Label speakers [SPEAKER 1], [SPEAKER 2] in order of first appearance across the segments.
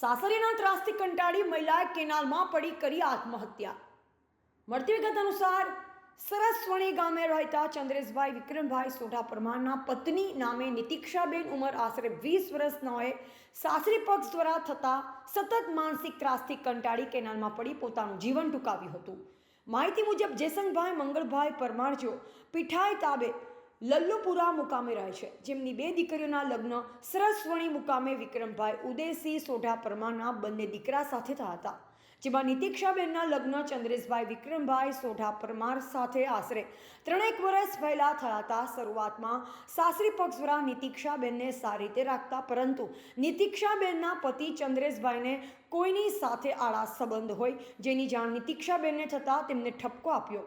[SPEAKER 1] સાસરીના ત્રાસથી કંટાળી મહિલાએ કેનાલમાં પડી કરી આત્મહત્યા. મળતી વિગત અનુસાર સરસવણી ગામે રહેતા ચંદ્રેશભાઈ વિક્રમભાઈ સોઢા પરમારના પત્ની નામે નિતિક્ષાબેન ઉંમર આશરે વીસ વર્ષના હોય, સાસરી પક્ષ દ્વારા થતા સતત માનસિક ત્રાસથી કંટાળી કેનાલમાં પડી પોતાનું જીવન ટૂંકાવ્યું હતું. માહિતી મુજબ, જેસંગભાઈ, મંગળભાઈ પરમાર જો પીઠાઈ તાબે લલ્લુપુરા મુકામે રહે છે. જેમની બે દીકરીઓના લગ્ન સરસવણી મુકામે વિક્રમભાઈ ઉદયસિંહ સોઢા પરમારના બંને દીકરા સાથે થયા હતા. જેમાં નિતિક્ષાબેનના લગ્ન ચંદ્રેશભાઈ વિક્રમભાઈ સોઢા પરમાર સાથે આશરે ત્રણેક વર્ષ પહેલાં થયા હતા. શરૂઆતમાં સાસરી પક્ષ દ્વારા નિતિક્ષાબેનને સારી રીતે રાખતા, પરંતુ નિતિક્ષાબેનના પતિ ચંદ્રેશભાઈને કોઈની સાથે આળા સંબંધ હોય જેની જાણ નિતિક્ષાબેનને થતાં તેમને ઠપકો આપ્યો.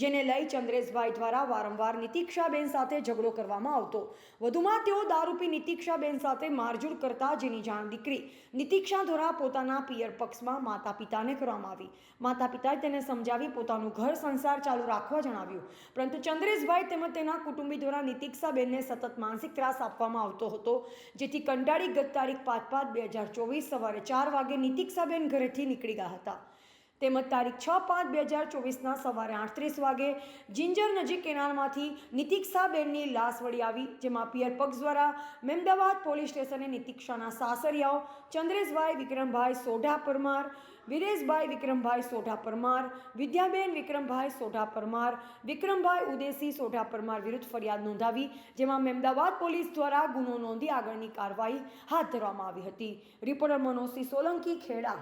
[SPEAKER 1] જેને લઈ ચંદ્રેશભાઈ દ્વારા વારંવાર નિતિક્ષાબેન સાથે ઝઘડો કરવામાં આવતો. વધુમાં તેઓ દારૂપી નિતિક્ષાબેન સાથે મારઝૂડ કરતા જેની જાણ દીકરી નિતિક્ષા દ્વારા પોતાના પિયર પક્ષમાં માતા પિતાને કરવામાં આવી. માતા પિતાએ તેને સમજાવી પોતાનું ઘર સંસાર ચાલુ રાખવા જણાવ્યું. પરંતુ ચંદ્રેશભાઈ તેમજ તેના કુટુંબી દ્વારા નિતિક્ષાબેનને સતત માનસિક ત્રાસ આપવામાં આવતો હતો, જેથી કંટાળી ગત તારીખ પાંચ પાંચ બે હજાર ચોવીસ સવારે ચાર વાગે નિતિક્ષાબેન ઘરેથી નીકળી ગયા હતા. તેમજ તારીખ છ પાંચ બે હજાર ચોવીસના સવારે આઠત્રીસ વાગે જિંજર નજીક કેનાલમાંથી નિતિક્ષાબેનની લાશ વળી આવી, જેમાં પિયર પક્ષ દ્વારા મહેમદાવાદ પોલીસ સ્ટેશને નિતિક્ષાના સાસરિયાઓ, ચંદ્રેશભાઈ વિક્રમભાઈ સોઢા પરમાર, વિરેશભાઈ વિક્રમભાઈ સોઢા પરમાર, વિદ્યાબેન વિક્રમભાઈ સોઢા પરમાર, વિક્રમભાઈ ઉદેસી સોઢા પરમાર વિરુદ્ધ ફરિયાદ નોંધાવી, જેમાં મહેમદાવાદ પોલીસ દ્વારા ગુનો નોંધી આગળની કાર્યવાહી હાથ ધરવામાં આવી હતી. રિપોર્ટર મનોજસિંહ સોલંકી ખેડા.